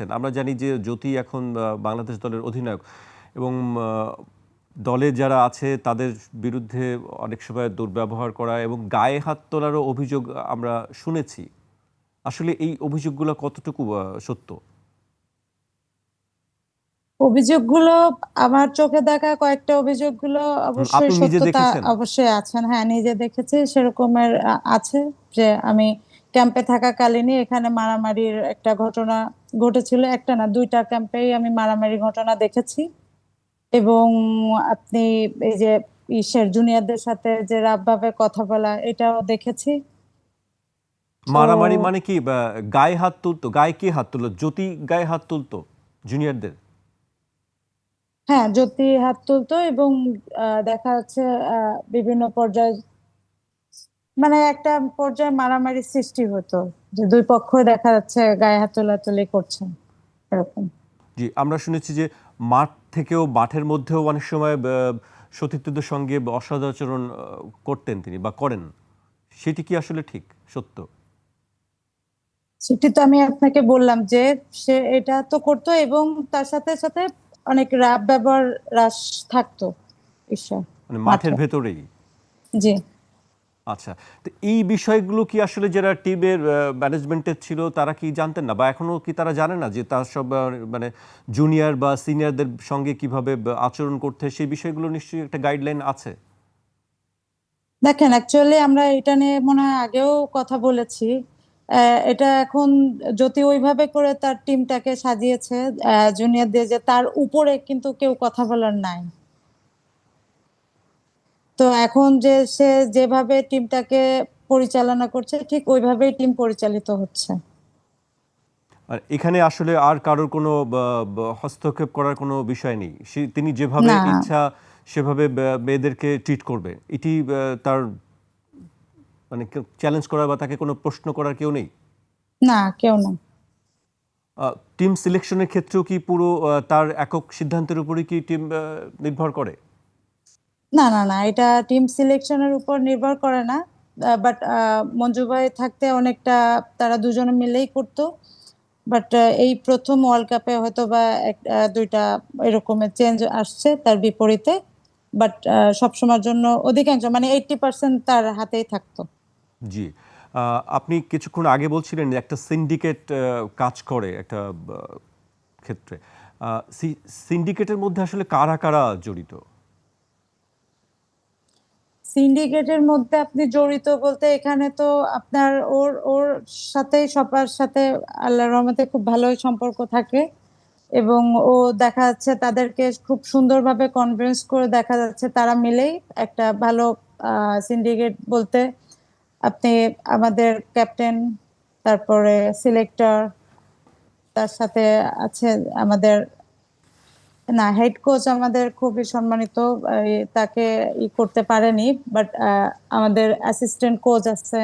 আমরা জানি যে জ্যোতি এখন বাংলাদেশ দলের অধিনায়ক এবং দলে যারা আছে তাদের বিরুদ্ধে অনেক সময় দুর্ব্যবহার করা এবং গায়ে হাত তোলারও অভিযোগ আমরা শুনেছি। আসলে এই অভিযোগগুলো কতটুকু সত্য? অভিযোগগুলো আমার চোখে দেখা কয়েকটা অভিযোগগুলো অবশ্যই নিজে সত্যতা দেখেছেন? অবশ্যই আছেন। হ্যাঁ, নিজে দেখেছি সেরকমের আছে যে আমি ক্যাম্পে থাকাকালীনই এখানে মারামারির একটা ঘটনা ঘটেছিল। একটা না ২ টা ক্যাম্পেই আমি মারামারি ঘটনা দেখেছি। এবং আপনি এই যে ইসের জুনিয়রদের সাথে যে রাফভাবে কথা বলা এটাও দেখেছি। মারামারি মানে কি গায়ে হাত তুলতো? গায়ে কি হাত তুললো? জ্যোতি গায়ে হাত তুলতো জুনিয়রদের? হ্যাঁ, জ্যোতি হাত তুলতো এবং দেখা যাচ্ছে বিভিন্ন পর্যায়ে মানে একটা পর্যায়ে মারামারি সৃষ্টি হতো। যে দুই পক্ষ দেখা যাচ্ছে গায়ে হাত তোলাতুলি করছে। এরকম। জি, আমরা শুনেছি যে মাঠ থেকেও মাঠের মধ্যেও অনেক সময় সতীর্থদের সঙ্গে অসদাচরণ করতেন তিনি বা করেন। সেটি কি আসলে ঠিক, সত্য? সেটি তো আমি আপনাকে বললাম যে সে এটা তো করতো এবং তার সাথে, সাথে অনেক রাফ ব্যবহার রাস থাকতো ইসে মানে মাঠের ভেতরেই? জি। আচ্ছা। তো এই বিষয়গুলো কি আসলে যারা টিমের ম্যানেজমেন্টের ছিল তারা কি জানতেন না? বা এখনও কি তারা জানে না যে তার সব মানে জুনিয়র বা সিনিয়রদের সঙ্গে কীভাবে আচরণ করতে সেই বিষয়গুলো নিশ্চয়ই একটা গাইডলাইন আছে? দেখেন অ্যাকচুয়ালি আমরা এটা নিয়ে মনে হয় আগেও কথা বলেছি। এটা এখন যদি ওইভাবে করে তার টিমটাকে সাজিয়েছে অ্যা জুনিয়রদের যে তার উপরে কিন্তু কেউ কথা বলার নাই। তো এখন যে সে যেভাবে টিমটাকে পরিচালনা করছে ঠিক ওইভাবেই টিম পরিচালিত হচ্ছে। আর এখানে আসলে আর কারোর কোনো হস্তক্ষেপ করার কোনো বিষয় নেই। তিনি যেভাবে ইচ্ছা সেভাবে মেয়েদেরকে ট্রিট করবে। এটি তার মানে চ্যালেঞ্জ করার বা তাকে কোনো প্রশ্ন করার কেউ নেই? না, কেউ না। টিম সিলেকশনের ক্ষেত্রেও কি পুরো তার একক সিদ্ধান্তের উপরেই কি টিম নির্ভর করে? না, না, না। এটা টিম সিলেকশনের উপর নির্ভর করে না। বাট আ মঞ্জু ভাই থাকতে অনেকটা তারা দুজনে মিলেই করতো। বাট এই প্রথম ওয়ার্ল্ড কাপে হয়তোবা এক আ ২ এরকমের চেঞ্জ আসছে তার বিপরীতে। বাট সবসময়ের জন্য অধিকাংশ মানে 80% তার হাতেই থাকতো। জি। আপনি কিছুক্ষণ আগে বলছিলেন একটা সিন্ডিকেট কাজ করে একটা ক্ষেত্রে। সিন্ডিকেটের মধ্যে আসলে কারা, কারা জড়িত? সিন্ডিকেটের মধ্যে আপনি জড়িত বলতে এখানে তো আপনার ওর ওর সাথেই সবার সাথে আল্লাহর রহমতে খুব ভালোই সম্পর্ক থাকে। এবং ও দেখা যাচ্ছে তাদেরকে খুব সুন্দরভাবে কনভিন্স করে দেখা যাচ্ছে তারা মিলেই একটা ভালো সিন্ডিকেট বলতে আপনি আমাদের ক্যাপ্টেন, তারপরে সিলেক্টর, তার সাথে আছে আমাদের না হেড কোচ আমাদের খুবই সম্মানিত তাকে ই করতে পারেনি বাট আমাদের অ্যাসিস্ট্যান্ট কোচ আছে।